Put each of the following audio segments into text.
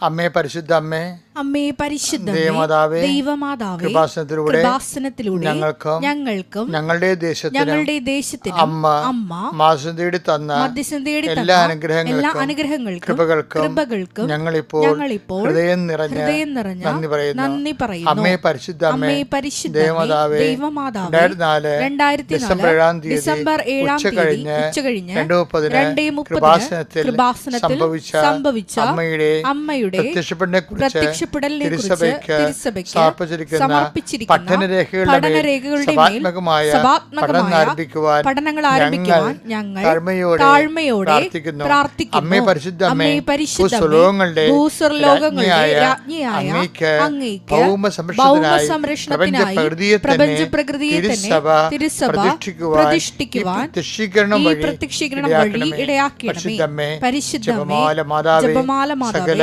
അമ്മേ പരിശുദ്ധ അമ്മേ അമ്മേ പരിശുദ്ധ ദേവമാതാവേ, ദൈവമാതാവേ കൃപാസനത്തിലൂടെ കൃപാസനത്തിലൂടെ ഞങ്ങൾക്കും ഞങ്ങൾക്കും ഞങ്ങളുടെ ദേശത്തിനും ഞങ്ങളുടെ ദേശത്തിനും അമ്മ അമ്മ മാസം തേടി തന്ന മധ്യസ്ഥം തേടി എല്ലാ അനുഗ്രഹങ്ങൾക്കും എല്ലാ അനുഗ്രഹങ്ങൾക്കും കൃപകൾക്കും കൃപകൾക്കും കൃപകൾക്കും ഞങ്ങളിപ്പോൾ ഞങ്ങളിപ്പോൾ ഹൃദയം നിറഞ്ഞ ഹൃദയം നിറഞ്ഞ നന്ദി പറയുന്നു. നന്ദി പറയുന്നു. അമ്മേ പരിശുദ്ധ അമ്മേ പരിശുദ്ധ ദേവമാതാവേ ദൈവമാതാവേ രണ്ടായിരത്തി നാല് രണ്ടായിരത്തി ഡിസംബർ ഏഴാം തീയതി ഡിസംബർ ഏഴാം ഉച്ച തീയതി കഴിഞ്ഞ് ഉച്ച കഴിഞ്ഞ് രണ്ട് മുപ്പതിന് കൃപാസനത്തിൽ സംഭവിച്ച സംഭവിച്ച അമ്മയുടെ അമ്മയുടെ പ്രത്യക്ഷപ്പെടലിനെ തിരുസഭയ്ക്ക് സമർപ്പിച്ചിരിക്കുന്ന പഠനരേഖകളുടെ പഠനം ആരംഭിക്കുവാൻ പഠനങ്ങൾ ആരംഭിക്കുവാൻ ഞങ്ങൾ താഴ്മയോടെ പ്രാർത്ഥിക്കുന്നു. അമ്മേ പരിശുദ്ധ അമ്മേ പരിശുദ്ധ ഭൂസ്വർലോകങ്ങളുടെ രാജ്ഞിയായ ഭൗമ സംരക്ഷണത്തിനായി ഭൗമസംരക്ഷണത്തിനായി പ്രപഞ്ചപ്രകൃതിയെ തന്നെ തിരുസഭ പ്രതിഷ്ഠിക്കുവാൻ ഈ പ്രത്യക്ഷീകരണം വഴി പ്രത്യക്ഷീകരണം പരിശുദ്ധമേ ജപമാല മാതാവേ, സകല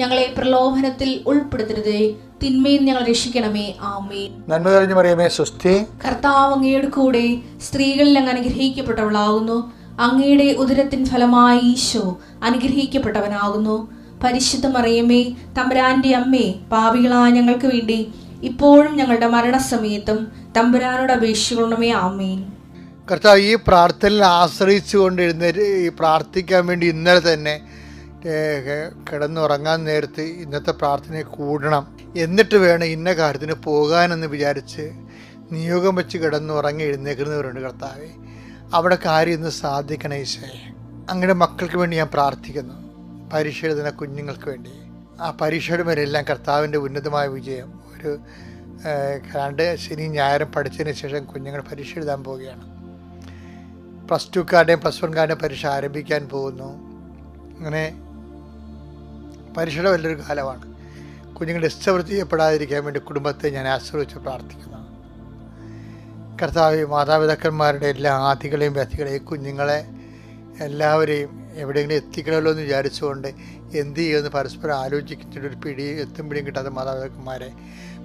ഞങ്ങളെ പ്രലോഭനത്തിൽ ഉൾപ്പെടുത്തരുതേ. തിന്മയിൽ ഞങ്ങൾ രക്ഷിക്കണമേ. ആമേ നന്മ കഴിഞ്ഞു പറയുമേ സ്വസ്തി. കർത്താവ് അങ്ങയുടെ കൂടെ സ്ത്രീകളിൽ അങ്ങ് അനുഗ്രഹിക്കപ്പെട്ടവളാകുന്നു. അങ്ങയുടെ ഉദരത്തിൻ ഫലമായി ഈശോ അനുഗ്രഹിക്കപ്പെട്ടവനാകുന്നു. പരിശുദ്ധ മറിയമേ തമ്പുരാന്റെ അമ്മേ പാപികളായ ഞങ്ങൾക്ക് വേണ്ടി ഇപ്പോഴും ഞങ്ങളുടെ മരണസമയത്തും തമ്പുരാനോട് അപേക്ഷിക്കണമേ. ആമേൻ. കർത്താവ് ഈ പ്രാർത്ഥനയിൽ ആശ്രയിച്ചുകൊണ്ട് എഴുന്നേറ്റ് പ്രാർത്ഥിക്കാൻ വേണ്ടി ഇന്നലെ തന്നെ കിടന്നുറങ്ങാൻ നേരത്ത് ഇന്നത്തെ പ്രാർത്ഥനയെ കൂടണം. എന്നിട്ട് വേണം ഇന്ന കാര്യത്തിന് പോകാനെന്ന് വിചാരിച്ച് നിയോഗം വെച്ച് കിടന്നുറങ്ങി എഴുന്നേക്കുന്നവരുണ്ട് കർത്താവെ. അവിടെ കാര്യം ഇന്ന് സാധിക്കണേ ഈശോയെ. അങ്ങനെ മക്കൾക്ക് വേണ്ടി ഞാൻ പ്രാർത്ഥിക്കുന്നു. പരീക്ഷ എഴുതുന്ന കുഞ്ഞുങ്ങൾക്ക് വേണ്ടി. ആ പരീക്ഷയുടെ മേലെല്ലാം കർത്താവിന്റെ ഉന്നതമായ വിജയം. ഒരു രണ്ട് ശനി ഞായറും പഠിച്ചതിന് ശേഷം കുഞ്ഞുങ്ങൾ പരീക്ഷ എഴുതാൻ പോവുകയാണ്. പ്ലസ് ടുക്കാരുടെയും പ്ലസ് വൺകാരുടെയും പരീക്ഷ ആരംഭിക്കാൻ പോകുന്നു. അങ്ങനെ പരീക്ഷയുടെ വലിയൊരു കാലമാണ്. കുഞ്ഞുങ്ങൾ ഇഷ്ടവൃത്തി വേണ്ടി കുടുംബത്തെ ഞാൻ ആശ്രയിച്ച് പ്രാർത്ഥിക്കുന്നു കർത്താവ് മാതാപിതാക്കന്മാരുടെ എല്ലാ ആദികളെയും വ്യക്തികളെയും കുഞ്ഞുങ്ങളെ എല്ലാവരെയും എവിടെയെങ്കിലും എത്തിക്കണമല്ലോ എന്ന് വിചാരിച്ചുകൊണ്ട് എന്ത് ചെയ്യുമെന്ന് പരസ്പരം ആലോചിക്കുന്ന ഒരു പിടി എത്തും പിടിയും കിട്ടാത്ത മാതാപിതാക്കന്മാരെ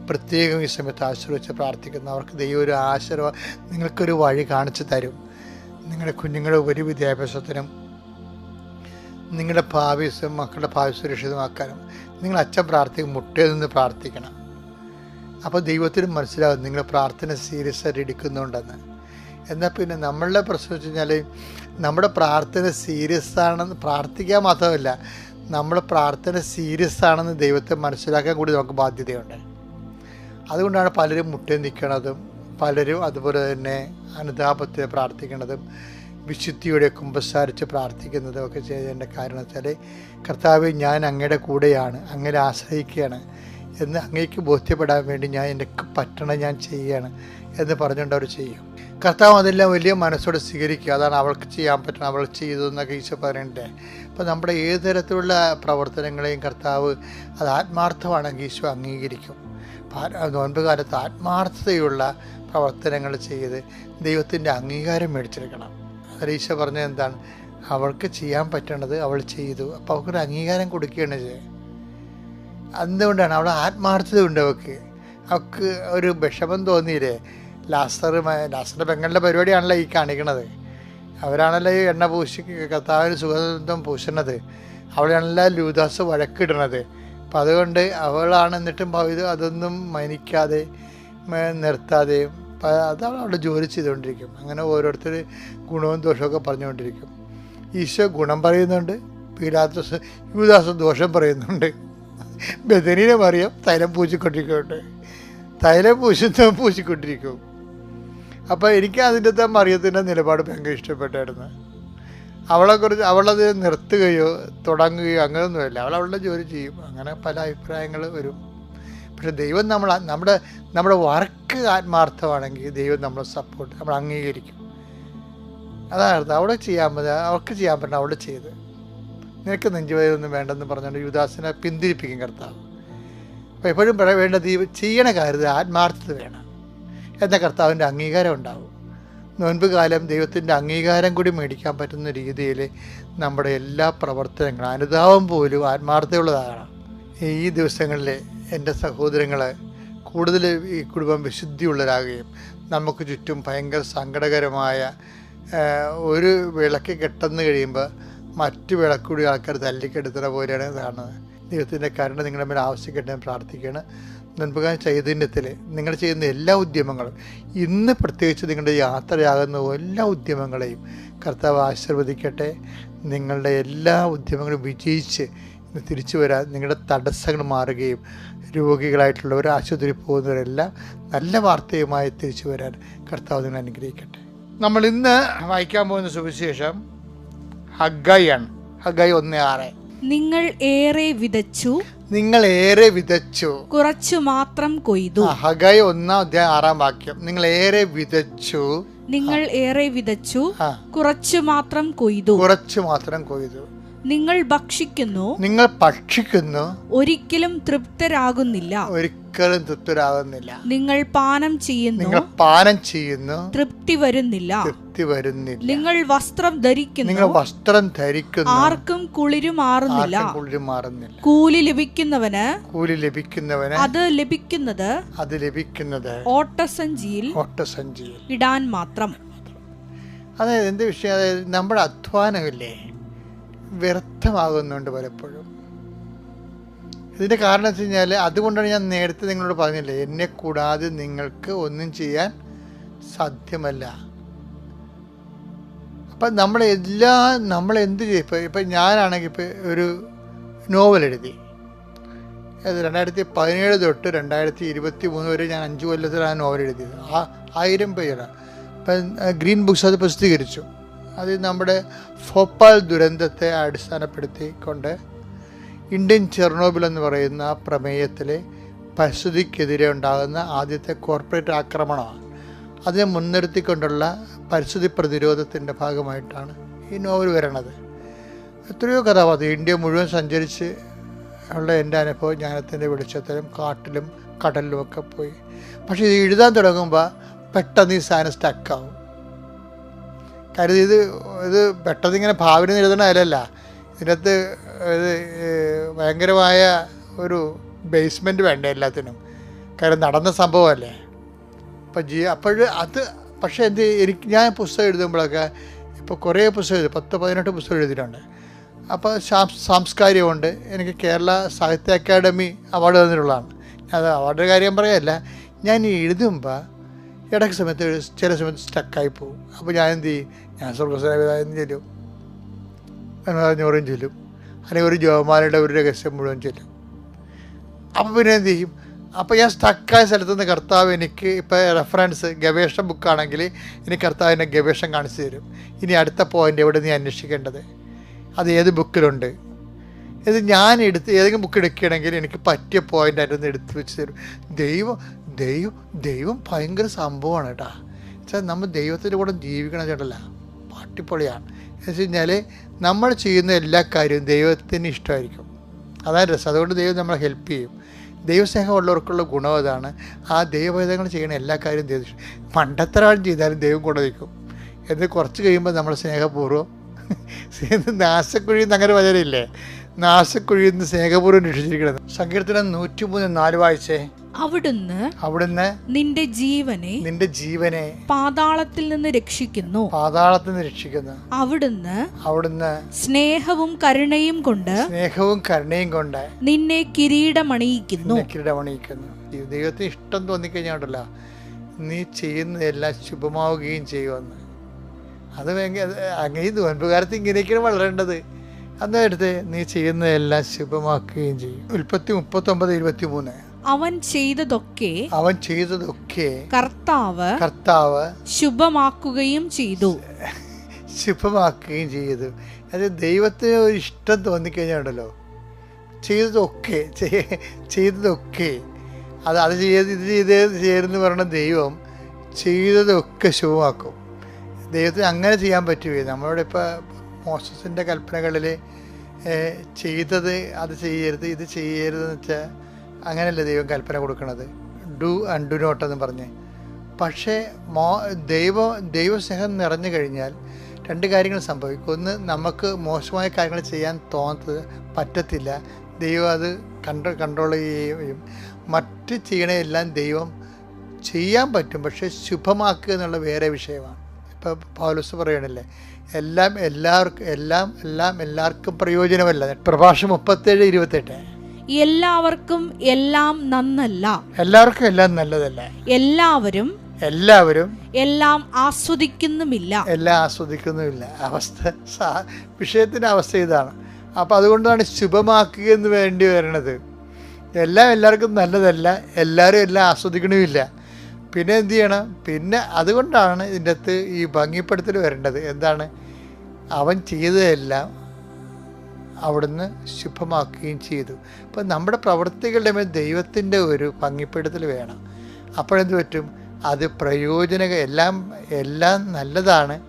പ്രത്യേകം ഈ സമയത്ത് ആശ്രയിച്ച് പ്രാർത്ഥിക്കുന്നു. അവർക്ക് ദൈവം ഒരു ആശീർവാദം നിങ്ങൾക്കൊരു വഴി കാണിച്ചു തരും. നിങ്ങളുടെ കുഞ്ഞുങ്ങളുടെ ഒരു വിദ്യാഭ്യാസത്തിനും നിങ്ങളുടെ ഭാവി മക്കളുടെ ഭാവി സുരക്ഷിതമാക്കാനും നിങ്ങൾ അച്ഛൻ പ്രാർത്ഥിക്കും മുട്ടയിൽ നിന്ന് പ്രാർത്ഥിക്കണം. അപ്പോൾ ദൈവത്തിനും മനസ്സിലാവും നിങ്ങൾ പ്രാർത്ഥന സീരിയസ് ആയിട്ട് എടുക്കുന്നുണ്ടെന്ന്. എന്നാൽ പിന്നെ നമ്മളുടെ പ്രശ്നം വെച്ച് കഴിഞ്ഞാൽ നമ്മുടെ പ്രാർത്ഥന സീരിയസ് ആണെന്ന് പ്രാർത്ഥിക്കാൻ മാത്രമല്ല നമ്മുടെ പ്രാർത്ഥന സീരിയസ് ആണെന്ന് ദൈവത്തെ മനസ്സിലാക്കാൻ കൂടി നമുക്ക് ബാധ്യതയുണ്ട്. അതുകൊണ്ടാണ് പലരും മുട്ടയിൽ നിൽക്കണതും പലരും അതുപോലെ തന്നെ അനുതാപത്തിൽ പ്രാർത്ഥിക്കുന്നതും വിശുദ്ധിയുടെ കുമ്പസാരിച്ച് പ്രാർത്ഥിക്കുന്നതും ഒക്കെ ചെയ്തതിന്റെ കാരണത്താൽ കർത്താവ് ഞാൻ അങ്ങയുടെ കൂടെയാണ് അങ്ങനെ ആശ്രയിക്കുകയാണ് എന്ന് അങ്ങേക്ക് ബോധ്യപ്പെടാൻ വേണ്ടി ഞാൻ എന്റെ പറ്റണ ഞാൻ ചെയ്യുകയാണ് എന്ന് പറഞ്ഞുകൊണ്ട് അവർ ചെയ്യും. കർത്താവ് അതെല്ലാം വലിയ മനസ്സോടെ സ്വീകരിക്കുക. അതാണ് അവൾക്ക് ചെയ്യാൻ പറ്റണം അവൾ ചെയ്തു എന്നൊക്കെ ഈശോ പറയണ്ടേ അപ്പോൾ നമ്മുടെ ഏത് തരത്തിലുള്ള പ്രവർത്തനങ്ങളെയും കർത്താവ് അത് ആത്മാർത്ഥമാണെങ്കിൽ ഈശോ അംഗീകരിക്കും. നോൻപ് കാലത്ത് ആത്മാർത്ഥതയുള്ള പ്രവർത്തനങ്ങൾ ചെയ്ത് ദൈവത്തിന്റെ അംഗീകാരം മേടിച്ചെടുക്കണം. ഈശോ പറഞ്ഞത് എന്താണ് അവൾക്ക് ചെയ്യാൻ പറ്റണത് അവൾ ചെയ്തു. അപ്പോൾ അവൾക്കൊരു അംഗീകാരം കൊടുക്കുകയാണ് ചെയ്യുക എന്തുകൊണ്ടാണ്? അവൾ ആത്മാർത്ഥത ഉണ്ട് അവൾക്ക്. അവൾക്ക് ഒരു വിഷമം തോന്നിയില്ലേ? ലാസ്റ്റർ ലാസ്റ്ററിന്റെ പെങ്ങളുടെ പരിപാടിയാണല്ലോ ഈ കാണിക്കണത്. അവരാണല്ലോ ഈ എണ്ണ പൂശി കർത്താവിന് സുഗന്ധം പൂശണത് അവളാണല്ലോ ലൂദാസ് വഴക്കിടണത് അപ്പം അതുകൊണ്ട് അവളാണെന്നിട്ടും അതൊന്നും മനിക്കാതെ മ- നിർത്താതെ പ- അതാണ് അവിടെ ജോലി ചെയ്തുകൊണ്ടിരിക്കും. അങ്ങനെ ഓരോരുത്തർ ഗുണവും ദോഷമൊക്കെ പറഞ്ഞുകൊണ്ടിരിക്കും. ഈശോ ഗുണം പറയുന്നുണ്ട് പീലാത്തോസ് യുവദാസ് ദോഷം പറയുന്നുണ്ട്. ബദനീനെ അറിയാം തൈലം പൂച്ചിക്കൊണ്ടിരിക്കുന്നുണ്ട് തൈലം പൂശുന്ന പൂശിക്കൊണ്ടിരിക്കും. അപ്പോൾ എനിക്ക് അതിന്റെ മറിയത്തിന്റെ നിലപാട് ഭയങ്കര ഇഷ്ടപ്പെട്ടായിരുന്നു. അവളെക്കുറിച്ച് അവളത് നിർത്തുകയോ തുടങ്ങുകയോ അങ്ങനെയൊന്നുമില്ല. അവൾ അവളുടെ ജോലി ചെയ്യും. അങ്ങനെ പല അഭിപ്രായങ്ങൾ വരും. പക്ഷെ ദൈവം നമ്മൾ നമ്മുടെ നമ്മുടെ വർക്ക് ആത്മാർത്ഥമാണെങ്കിൽ ദൈവം നമ്മളെ സപ്പോർട്ട് നമ്മൾ അംഗീകരിക്കും. അതാണ് അവിടെ ചെയ്യാൻ പറ്റുക അവർക്ക് ചെയ്യാൻ പറ്റണം അവിടെ ചെയ്ത്. നിനക്ക് നെഞ്ചുവേദനൊന്നും വേണ്ടെന്ന് പറഞ്ഞുകൊണ്ട് യുദാസിനെ പിന്തിരിപ്പിക്കും കർത്താവ്. അപ്പോൾ എപ്പോഴും പറയാൻ വേണ്ട ദൈവം ചെയ്യണ കാര്യത്തിൽ ആത്മാർത്ഥത വേണം. എന്നാൽ കർത്താവിന്റെ അംഗീകാരം ഉണ്ടാവും. നോൻപ് കാലം ദൈവത്തിന്റെ അംഗീകാരം കൂടി മേടിക്കാൻ പറ്റുന്ന രീതിയിൽ നമ്മുടെ എല്ലാ പ്രവർത്തനങ്ങളും അനുതാപം പോലും ആത്മാർത്ഥതയുള്ളതാണ് ഈ ദിവസങ്ങളിൽ എന്റെ സഹോദരങ്ങളെ കൂടുതൽ ഈ കുടുംബം വിശുദ്ധിയുള്ളവരാകുകയും നമുക്ക് ചുറ്റും ഭയങ്കര സങ്കടകരമായ ഒരു വിളക്ക് കെട്ടെന്ന് കഴിയുമ്പോൾ മറ്റു വിളക്കൂടി ആൾക്കാർ തല്ലിക്കെടുത്തുന്ന പോലെയാണ് കാണുന്നത്. ദൈവത്തിന്റെ കരുണ നിങ്ങളുടെ മേൽ ആവശ്യപ്പെട്ട് ഞാൻ പ്രാർത്ഥിക്കുകയാണ്. മുൻപുകാല ചൈതന്യത്തിൽ നിങ്ങൾ ചെയ്യുന്ന എല്ലാ ഉദ്യമങ്ങളും ഇന്ന് പ്രത്യേകിച്ച് നിങ്ങളുടെ യാത്രയാകുന്ന എല്ലാ ഉദ്യമങ്ങളെയും കർത്താവ് ആശീർവദിക്കട്ടെ. നിങ്ങളുടെ എല്ലാ ഉദ്യമങ്ങളും വിജയിച്ച് തിരിച്ചു വരാൻ നിങ്ങളുടെ തടസ്സങ്ങൾ മാറുകയും രോഗികളായിട്ടുള്ളവർ ആശുപത്രി പോകുന്നവരെല്ലാം നല്ല വാർത്തയുമായി തിരിച്ചു വരാൻ കർത്താവ് നിങ്ങൾ അനുഗ്രഹിക്കട്ടെ. നമ്മൾ ഇന്ന് വായിക്കാൻ പോകുന്ന സുവിശേഷം ഹഗായിയാണ് ഹഗായി ഒന്ന് ആറ്. നിങ്ങൾ ഏറെ വിതച്ചു. നിങ്ങൾ ഏറെ വിതച്ചു. കുറച്ചു മാത്രം കൊയ്തു. ഹഗൈ ഹഗായി ഒന്നാം അധ്യായം ആറാം വാക്യം. നിങ്ങൾ ഏറെ വിതച്ചു. നിങ്ങൾ ഏറെ വിതച്ചു. കുറച്ചു മാത്രം കൊയ്തു. കുറച്ചു മാത്രം കൊയ്തു. നിങ്ങൾ ഭക്ഷിക്കുന്നു നിങ്ങൾ ഭക്ഷിക്കുന്നു ഒരിക്കലും തൃപ്തരാകുന്നില്ല. ഒരിക്കലും തൃപ്തരാകുന്നില്ല. നിങ്ങൾ പാനം ചെയ്യുന്നു നിങ്ങൾ പാനം ചെയ്യുന്നു തൃപ്തി വരുന്നില്ല. തൃപ്തി വരുന്നില്ല. നിങ്ങൾ വസ്ത്രം ധരിക്കുന്നു നിങ്ങൾ വസ്ത്രം ധരിക്കുന്നു ആർക്കും കുളിരുമാറുന്നില്ല ആർക്കും കുളിര് മാറുന്നില്ല. കൂലി ലഭിക്കുന്നവന് കൂലി ലഭിക്കുന്നവന് അത് ലഭിക്കുന്നത് അത് ലഭിക്കുന്നത് ഓട്ടസഞ്ചിയിൽ ഓട്ടസഞ്ചിയിൽ. ഇടാൻ മാത്രം. അതായത് എന്ത് വിഷയം? അതായത് നമ്മുടെ അധ്വാനമില്ലേ വ്യർത്ഥമാകുന്നുണ്ട് പലപ്പോഴും. ഇതിന്റെ കാരണം വെച്ച് കഴിഞ്ഞാൽ അതുകൊണ്ടാണ് ഞാൻ നേരത്തെ നിങ്ങളോട് പറഞ്ഞില്ലേ എന്നെ കൂടാതെ നിങ്ങൾക്ക് ഒന്നും ചെയ്യാൻ സാധ്യമല്ല. അപ്പം നമ്മൾ എല്ലാ നമ്മൾ എന്ത് ചെയ്യും? ഇപ്പം ഇപ്പം ഞാനാണെങ്കിൽ ഇപ്പം ഒരു നോവൽ എഴുതി. അത് രണ്ടായിരത്തി പതിനേഴ് തൊട്ട് രണ്ടായിരത്തി ഇരുപത്തി മൂന്ന് വരെ ഞാൻ അഞ്ച് കൊല്ലത്തിലാണ് നോവൽ എഴുതിയത്. ആ ആയിരം പേജാണ് ഇപ്പം ഗ്രീൻ ബുക്സ് അത് പ്രസിദ്ധീകരിച്ചു. അത് നമ്മുടെ ഭോപ്പാൽ ദുരന്തത്തെ അടിസ്ഥാനപ്പെടുത്തിക്കൊണ്ട് ഇന്ത്യൻ ചെർണോബിൽ എന്ന് പറയുന്ന പ്രമേയത്തിലെ പരിസ്ഥിതിക്കെതിരെ ഉണ്ടാകുന്ന ആദ്യത്തെ കോർപ്പറേറ്റ് ആക്രമണമാണ്. അതിനെ മുൻനിർത്തിക്കൊണ്ടുള്ള പരിസ്ഥിതി പ്രതിരോധത്തിന്റെ ഭാഗമായിട്ടാണ് ഈ നോവൽ വരണത്. എത്രയോ കഥാപാത്രം. ഇന്ത്യ മുഴുവൻ സഞ്ചരിച്ച് ഉള്ള എന്റെ അനുഭവം ജ്ഞാനത്തിന്റെ വെളിച്ചത്തിലും കാട്ടിലും കടലിലും ഒക്കെ പോയി. പക്ഷേ ഇത് എഴുതാൻ തുടങ്ങുമ്പോൾ പെട്ടെന്ന് ഈ സാധനം സ്റ്റക്കാവും കാര്യം ഇത് ഇത് പെട്ടെന്ന് ഇങ്ങനെ ഭാവന എഴുതണ അതിലല്ല ഇതിനകത്ത് ഇത് ഭയങ്കരമായ ഒരു ബേസ്മെന്റ് വേണ്ട എല്ലാത്തിനും. കാര്യം നടന്ന സംഭവമല്ലേ? അപ്പം ജി അപ്പോൾ അത് പക്ഷേ എന്ത് എനിക്ക് ഞാൻ പുസ്തകം എഴുതുമ്പോഴൊക്കെ ഇപ്പോൾ കുറേ പുസ്തകം എഴുതി പത്ത് പതിനെട്ട് പുസ്തകം എഴുതിയിട്ടുണ്ട്. അപ്പോൾ സാംസ് സാംസ്കാരികമുണ്ട്. എനിക്ക് കേരള സാഹിത്യ അക്കാദമി അവാർഡ് തന്നിട്ടുള്ളതാണ്. അത് അവാർഡിന്റെ കാര്യം പറയല്ല. ഞാൻ എഴുതുമ്പോൾ ഇടയ്ക്ക് സമയത്ത് ചില സമയത്ത് സ്റ്റക്കായി പോകും. അപ്പോൾ ഞാൻ എന്ത് ചെയ്യും? ഞാൻ സ്വർഗസ്വനാവിധാനം ചെല്ലും? അഞ്ഞൂറും ചെല്ലും. അല്ലെങ്കിൽ ഒരു ജോമാലയുടെ ഒരു രഹസ്യം മുഴുവൻ ചെല്ലും. അപ്പോൾ പിന്നെ എന്ത് ചെയ്യും? അപ്പോൾ ഞാൻ സ്റ്റക്കായ സ്ഥലത്ത് നിന്ന് കർത്താവ് എനിക്ക് ഇപ്പോൾ റെഫറൻസ് ഗവേഷണ ബുക്കാണെങ്കിൽ എനിക്ക് എന്നെ ഗവേഷണം കാണിച്ചു തരും. ഇനി അടുത്ത പോയിന്റ് എവിടെ നീ അന്വേഷിക്കേണ്ടത്? അത് ഏത് ബുക്കിലുണ്ട് ഇത് ഞാൻ എടുത്ത് ഏതെങ്കിലും ബുക്ക് എടുക്കുകയാണെങ്കിൽ എനിക്ക് പറ്റിയ പോയിന്റ് അതിൽ നിന്ന് എടുത്ത് വെച്ച് തരും. ദൈവം ദൈവം ദൈവം ഭയങ്കര സംഭവമാണ് കേട്ടാ. വെച്ചാൽ നമ്മൾ ദൈവത്തിന്റെ കൂടെ ജീവിക്കണം ചേട്ടല്ല. പാട്ടിപ്പൊളിയാണ് എന്ന് വെച്ച് കഴിഞ്ഞാൽ നമ്മൾ ചെയ്യുന്ന എല്ലാ കാര്യവും ദൈവത്തിന് ഇഷ്ടമായിരിക്കും. അതാണ് രസം. അതുകൊണ്ട് ദൈവം നമ്മളെ ഹെൽപ്പ് ചെയ്യും. ദൈവസ്നേഹമുള്ളവർക്കുള്ള ഗുണം അതാണ്. ആ ദൈവഭേദങ്ങൾ ചെയ്യുന്ന എല്ലാ കാര്യവും ദൈവം. പണ്ടത്തരാളും ചെയ്താലും ദൈവം കൂടെ നിൽക്കും. എന്ന് കുറച്ച് കഴിയുമ്പോൾ നമ്മൾ സ്നേഹപൂർവം നാശക്കുഴിയിൽ നിന്ന് അങ്ങനെ വചനയില്ലേ നാശക്കുഴിയിൽ നിന്ന് സ്നേഹപൂർവം രക്ഷിച്ചിരിക്കുന്നത് സങ്കീർത്തനം നൂറ്റിമൂന്ന് നാല് വായിച്ചേ. അവിടുന്ന് അവിടുന്ന് നിന്റെ ജീവനെ നിന്റെ ജീവനെ പാതാളത്തിൽ നിന്ന് രക്ഷിക്കുന്നു. പാതാളത്തിൽ നിന്ന് രക്ഷിക്കുന്നു. അവിടുന്ന് അവിടുന്ന് സ്നേഹവും കരുണയും കൊണ്ട് സ്നേഹവും കരുണയും കൊണ്ട് നിന്നെ കിരീടമണിയിക്കുന്നു. കിരീടമണിയിക്കുന്നു. ദൈവത്തിന് ഇഷ്ടം തോന്നിക്കഴിഞ്ഞാണ്ടല്ലോ നീ ചെയ്യുന്നതെല്ലാം ശുഭമാവുകയും ചെയ്യുമെന്ന്. അത് ഭയങ്കര അങ്ങനെ നോൻപുകാലത്ത് ഇങ്ങനെയൊക്കെയാണ് വളരേണ്ടത്. അന്നേരത്തെ നീ ചെയ്യുന്നതെല്ലാം ശുഭമാക്കുകയും ചെയ്യും. ഉൽപ്പത്തി മുപ്പത്തൊമ്പത് ഇരുപത്തി മൂന്ന് അവൻ ചെയ്തതൊക്കെ അവൻ ചെയ്തതൊക്കെ കർത്താവ് കർത്താവ് ശുഭമാക്കുകയും ചെയ്തു. ശുഭമാക്കുകയും ചെയ്തു. അത് ദൈവത്തിന് ഒരു ഇഷ്ടം തോന്നിക്കഴിഞ്ഞാണ്ടല്ലോ ചെയ്തതൊക്കെ ചെയ്തതൊക്കെ. അത് അത് ചെയ്ത് ഇത് ചെയ്ത് ചെയ്തെന്ന് പറയുന്ന ദൈവം ചെയ്തതൊക്കെ ശുഭമാക്കും. ദൈവത്തിന് അങ്ങനെ ചെയ്യാൻ പറ്റുമേ നമ്മളോട് ഇപ്പോൾ മോസസിന്റെ കൽപ്പനകളിൽ ചെയ്തത് അത് ചെയ്യരുത് ഇത് ചെയ്യരുതെന്ന് വെച്ചാൽ അങ്ങനെയല്ലേ ദൈവം കൽപ്പന കൊടുക്കുന്നത് ഡു ആൻഡ് ഡു നോട്ട് എന്ന് പറഞ്ഞ്. പക്ഷേ മോ ദൈവ ദൈവസ്നേഹം നിറഞ്ഞു കഴിഞ്ഞാൽ രണ്ട് കാര്യങ്ങൾ സംഭവിക്കും. ഒന്ന് നമുക്ക് മോശമായ കാര്യങ്ങൾ ചെയ്യാൻ തോന്നത്ത് പറ്റത്തില്ല. ദൈവം അത് കണ്ട കൺട്രോൾ ചെയ്യുകയും മറ്റ് ചെയ്യണയെല്ലാം ദൈവം ചെയ്യാൻ പറ്റും. പക്ഷേ ശുഭമാക്കുക എന്നുള്ള വേറെ വിഷയമാണ്. ഇപ്പോൾ പൗലോസ് പറയണല്ലേ എല്ലാം എല്ലാവർക്കും എല്ലാം എല്ലാം എല്ലാവർക്കും പ്രയോജനമല്ല. പ്രഭാഷം മുപ്പത്തേഴ് ഇരുപത്തെട്ട്. എല്ലാവർക്കും എല്ലാം നന്നല്ല. എല്ലാവർക്കും എല്ലാം നല്ലതല്ല. എല്ലാവരും എല്ലാവരും എല്ലാം ആസ്വദിക്കുന്നുമില്ല. എല്ലാം ആസ്വദിക്കുന്നുമില്ല. അവസ്ഥ വിഷയത്തിന്റെ വിഷയത്തിന്റെ അവസ്ഥ ഇതാണ്. അപ്പോൾ അതുകൊണ്ടാണ് ശുഭമാക്കുക എന്ന് വേണ്ടി വരണത്. എല്ലാം എല്ലാവർക്കും നല്ലതല്ല എല്ലാവരും എല്ലാം ആസ്വദിക്കണമില്ല. പിന്നെ എന്ത് ചെയ്യണം? പിന്നെ അതുകൊണ്ടാണ് ഇതിന്റെ അകത്ത് ഈ ഭംഗിപ്പെടുത്തൽ വരേണ്ടത്. എന്താണ്? അവൻ ചെയ്തതെല്ലാം അവിടുന്ന് ശുഭമാക്കുകയും ചെയ്തു. അപ്പം നമ്മുടെ പ്രവൃത്തികളുടെ മേൽ ദൈവത്തിന്റെ ഒരു ഭംഗിപ്പെടുത്തൽ വേണം. അപ്പോഴെന്ത് പറ്റും? അത് പ്രയോജനക എല്ലാം എല്ലാം നല്ലതാണ്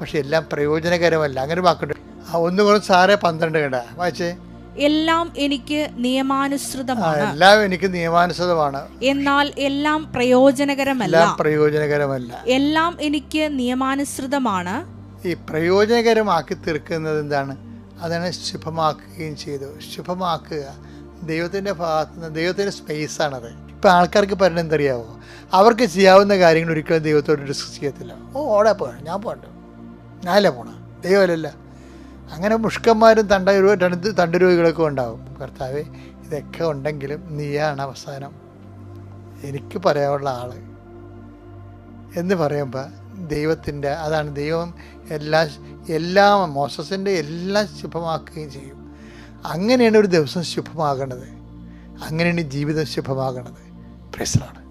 പക്ഷെ എല്ലാം പ്രയോജനകരമല്ല. അങ്ങനെ വാക്കുണ്ട്. ഒന്ന് കുറച്ച് സാറേ പന്ത്രണ്ട് കണ്ട വായിച്ചേ. എല്ലാം എനിക്ക് നിയമാനുസൃതമാണ്. എല്ലാം എനിക്ക് നിയമാനുസൃതമാണ്. എന്നാൽ എല്ലാം പ്രയോജനകരമല്ല. പ്രയോജനകരമല്ല. എല്ലാം എനിക്ക് നിയമാനുസൃതമാണ്. ഈ പ്രയോജനകരമാക്കി തീർക്കുന്നത് എന്താണ്? അതാണ് ശുഭമാക്കുകയും ചെയ്തു. ശുഭമാക്കുക ദൈവത്തിന്റെ ഭാഗത്ത് നിന്ന് ദൈവത്തിന്റെ സ്പേസാണത് ഇപ്പം ആൾക്കാർക്ക് പറയുന്നത് എന്തറിയാവോ? അവർക്ക് ചെയ്യാവുന്ന കാര്യങ്ങൾ ഒരിക്കലും ദൈവത്തോട് ഡിസ്കസ് ചെയ്യത്തില്ല. ഓ ഓടെ പോകണം ഞാൻ പോകണ്ട. ഞാനല്ലേ പോണം? ദൈവമല്ലല്ല. അങ്ങനെ മുഷ്കന്മാരും തണ്ട രണ്ട് രോഗികളൊക്കെ ഉണ്ടാവും. കർത്താവ് ഇതൊക്കെ ഉണ്ടെങ്കിലും നീയാണ് അവസാനം. എനിക്ക് പറയാനുള്ള ആൾ എന്ന് പറയുമ്പോൾ ദൈവത്തിന്റെ അതാണ് ദൈവം എല്ലാ എല്ലാ മോസസിന്റെ എല്ലാം ശുഭമാക്കുകയും ചെയ്യും. അങ്ങനെയാണ് ഒരു ദിവസം ശുഭമാകണത്. അങ്ങനെയാണ് ജീവിതം ശുഭമാകണത്. പ്രശ്നമാണ്